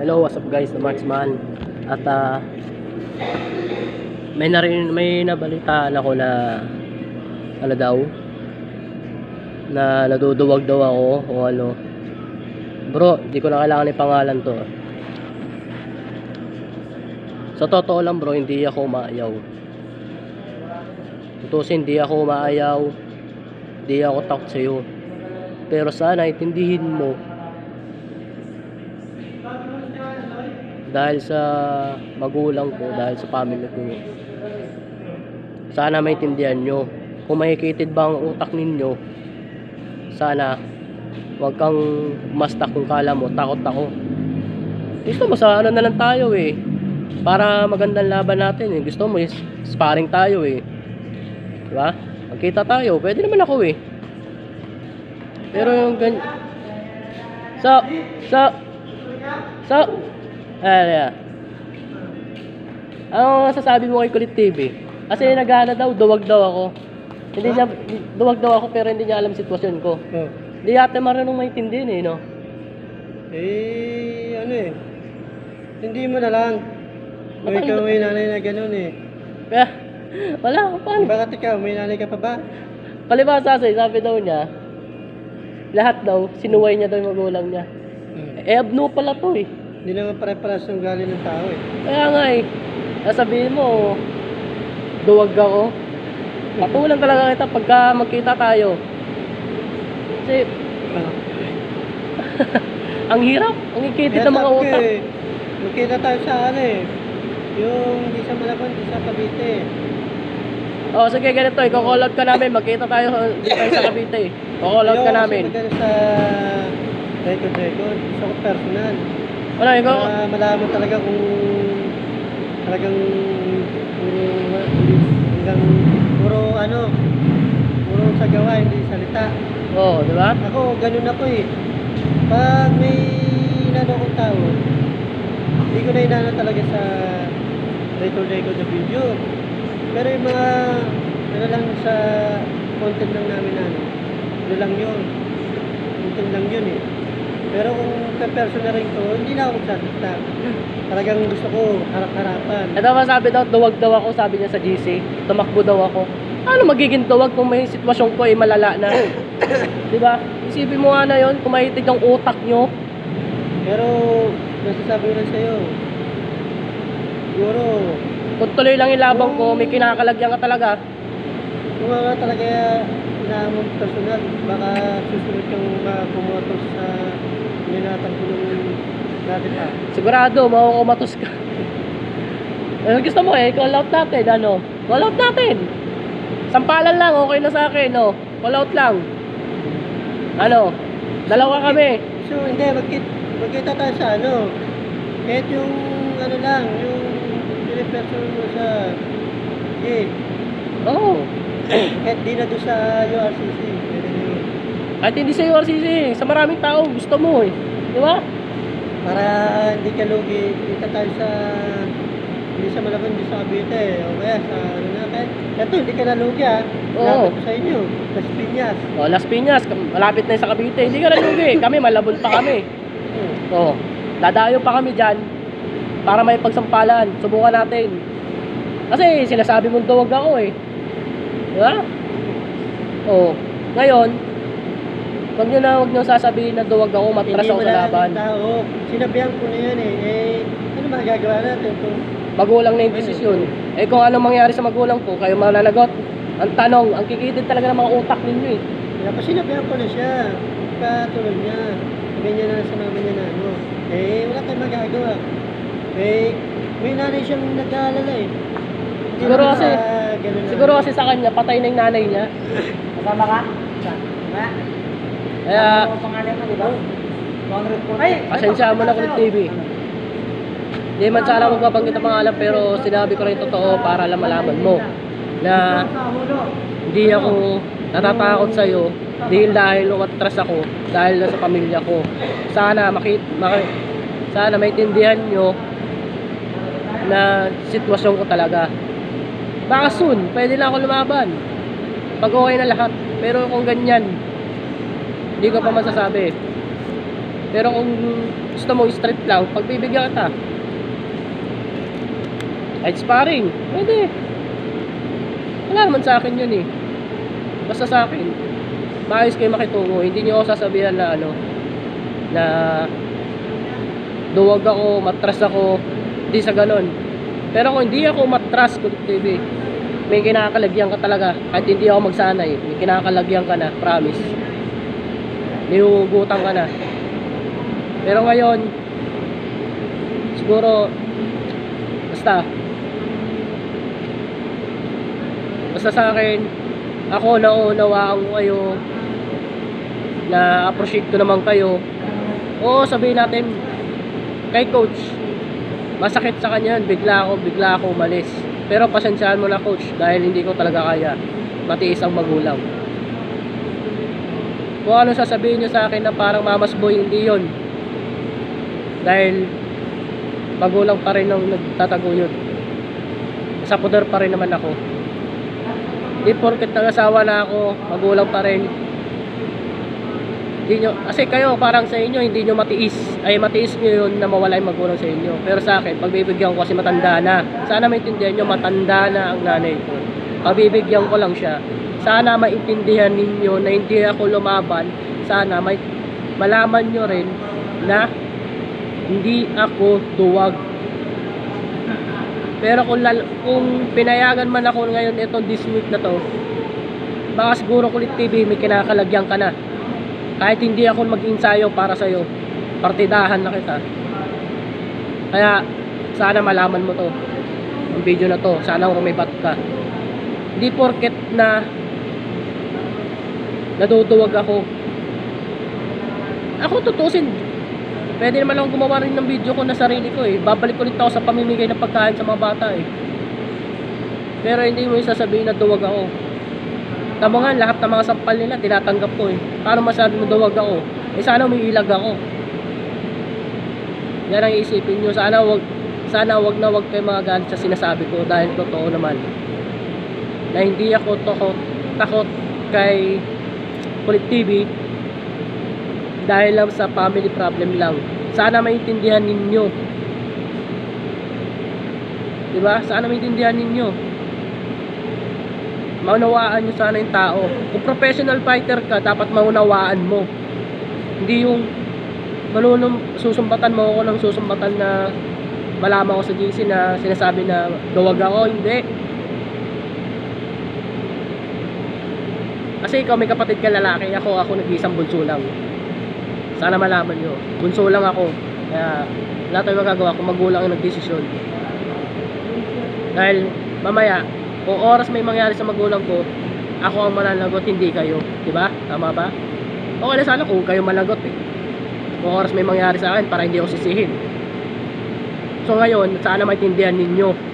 Hello, what's up guys, the Marksman. At ah, may narin may nabalitaan ako na ano daw na naduduwag daw ako o ano. Bro, di ko na kailangan ng pangalan to. Sa totoo lang bro, hindi ako maayaw. Tutusin, hindi ako maayaw. Hindi ako takot sa'yo. Pero sana itindihin mo dahil sa magulang ko, dahil sa family ko. Sana maintindihan nyo. Kung makikitid ba ang utak ninyo, sana wag kang masta kung kala mo, takot ako. Gusto mo sa ano na lang tayo eh. Para magandang laban natin eh. Gusto mo is sparring tayo eh. Diba? Magkita tayo. Pwede naman ako eh. Pero yung ganyan. So, so, so, ah, yeah. Ano masasabi mo kay Kulit TV? Kasi nagana daw, duwag daw ako. Hindi niya, duwag daw ako pero hindi niya alam sitwasyon ko. Oh. Hindi yata marunong maintindihan eh, no? Eh, ano eh. Hindi mo na lang. Kung Bakit? ikaw may nanay na ganun eh. Kaya, wala, paano? Bakit ikaw, may nanay ka pa ba? Palibasa sa'yo, sabi daw niya, lahat daw, sinuway niya daw yung magulang niya. Hmm. Eh, abno pala to eh. Hindi naman pare-paras yung galing ng tao eh. Kaya nga eh, sasabihin mo, duwag ako. Patulan talaga kita pagka magkita tayo. Kasi, ang hirap, ang ikitid ng mga utak. eh, Magkita tayo sa ano eh. Yung di sa Malabon, di sa Cavite. O, sige, ganito, i-call out ka namin, magkita tayo dito tayo sa Cavite. I-call out ka Ayoko namin. kasi magano sa record-record. Gusto ko personal. Wala, ikaw, Para malaman talaga kung talagang kung hanggang puro ano puro sa gawa hindi salita. Oo, di ba? ako ganun ako eh. Pag may inano kong tao hindi ko na inano talaga sa record-record na video. Pero yung mga ano lang sa content lang namin na ano ano lang yun. Content lang yun eh pero kung ka-personal rin ko, hindi na ako magsasalita. Talagang gusto ko harap-harapan. Ito ba sabi daw, duwag daw ako, sabi niya sa GC. Tumakbo daw ako. Ano magiging duwag kung may sitwasyon ko ay malala na? di ba? Isipin mo nga na yun, kung mahitig ang utak nyo. Pero, nasasabi ko lang sa'yo, siguro, Kung tuloy lang yung labang ko, may kinakalagyan ka talaga. kung nga talaga inaamong personal, baka susunod kang makumoto sa ninatang tulong natin ah. Sigurado, makukumatos ka. ano gusto mo eh, call out natin, ano? Call out natin. Sampalan lang, okay na sa akin, no? Call out lang. Ano? Dalawa kami. So, hindi, magkita, magkita tayo sa ano, kahit yung ano lang, yung piniperson mo sa gate, Oo. Oh. Kahit di na doon sa URCC. At hindi sa URCC, sa maraming tao, gusto mo eh. Di ba? Para hindi ka lugi, kita tayo sa hindi sa Malabon, hindi sa Cavite, o kaya sa ano na, kahit ito, hindi ka nalugi ah. Oo. Lapit ko sa inyo, Las Piñas. Oh, Las Piñas, kam- malapit na yun sa Cavite. Hindi ka na lugi. Kami, malabon pa kami. Oo. Oh, dadayo pa kami dyan para may pagsampalan. Subukan natin. Kasi sinasabi mong duwag ako eh. Di ba? Oh, ngayon, wag nyo na, wag nyo sasabihin na duwag ako, matras Hindi ako sa laban. tao. Sinabihan ko na yan eh. Eh, ano magagawa natin kung Magulang na yung desisyon. Eh kung ano mangyari sa magulang ko, kayo mananagot. Ang tanong, ang kikitid talaga ng mga utak ninyo eh. Tapos sinabihan ko na siya. Katulad niya. Ganyan na sa mama niya na ano. Eh, wala tayong magagawa. Eh, may nanay siyang nag-aalala eh. Hindi Siguro kasi- ganun Siguro kasi sa kanya, patay na yung nanay niya. Kasama ka? Ha? Kaya, Ano ang pangalan mo, di ba? 240. Ay! pasensya mo na kulit TV. Hindi man sana magbabanggit ang pangalan pero sinabi ko rin totoo para alam malaman mo na hindi ako natatakot sa'yo dahil dahil umatras ako dahil na sa pamilya ko. Sana makit maki, sana maintindihan nyo na sitwasyon ko talaga. Baka soon, pwede na ako lumaban. Pag okay na lahat. Pero kung ganyan, hindi ko pa masasabi. Pero kung gusto mo straight lang, pagbibigyan kita. Kahit sparring, pwede. Wala naman sa akin yun eh. Basta sa akin, maayos kayo makitungo. Hindi nyo ako sasabihan na ano, na duwag ako, matras ako, hindi sa ganon. Pero kung hindi ako matras, Kulit TV, may kinakalagyan ka talaga. Kahit hindi ako magsanay, may kinakalagyan ka na, promise. Nihugutan ka na. Pero ngayon, siguro, basta, basta sa akin, ako naunawaan ko kayo, na appreciate ko naman kayo. Oo, sabihin natin, kay coach, masakit sa kanya bigla ako, bigla ako umalis. Pero pasensyahan mo na coach, dahil hindi ko talaga kaya matiis ang magulang. Kung ano sasabihin nyo sa akin na parang mamas boy, hindi yon Dahil magulang pa rin ang nagtataguyod. Sa poder pa rin naman ako. Di porket nag-asawa na ako, magulang pa rin. Hindi nyo, kasi kayo parang sa inyo hindi nyo matiis. Ay matiis nyo yun na mawala yung magulang sa inyo. Pero sa akin pagbibigyan ko kasi matanda na. Sana maintindihan nyo matanda na ang nanay ko. Pagbibigyan ko lang siya. Sana maintindihan ninyo na hindi ako lumaban. Sana may malaman nyo rin na hindi ako duwag. Pero kung, lal- kung pinayagan man ako ngayon itong this week na to baka siguro kulit TV may kinakalagyan ka na kahit hindi ako mag-ensayo para sa'yo partidahan na kita. Kaya sana malaman mo to. Ang video na to sana rumibat ka. Hindi porket na naduduwag ako. Ako tutusin. Pwede naman akong gumawa rin ng video ko na sarili ko eh. Babalik ulit ako sa pamimigay ng pagkain sa mga bata eh. Pero hindi mo sasabihin na duwag ako Nga, lahat ng mga sampal nila, tinatanggap ko eh. Paano masabi mo duwag ako? Eh sana may ilag ako. Yan ang isipin nyo. Sana wag, sana wag na wag kayo mga galit sa sinasabi ko dahil totoo naman. Na hindi ako takot, takot kay Kulit TV dahil lang sa family problem lang. Sana maintindihan ninyo. Diba? Sana maintindihan ninyo maunawaan nyo sana yung tao. Kung professional fighter ka, dapat maunawaan mo. Hindi yung malunong susumbatan mo ako ng susumbatan na malaman ko sa GC na sinasabi na duwag ako, hindi. Kasi ikaw may kapatid ka lalaki, ako ako nag-iisang bunso lang. Sana malaman nyo. Bunso lang ako. Kaya wala tayong magagawa kung magulang ang nagdesisyon. Dahil mamaya, kung oras may mangyari sa magulang ko, ako ang mananagot, hindi kayo. Di ba? Tama ba? Okay na sana kung kayo managot eh. Kung oras may mangyari sa akin para hindi ako sisihin. So ngayon, sana maintindihan ninyo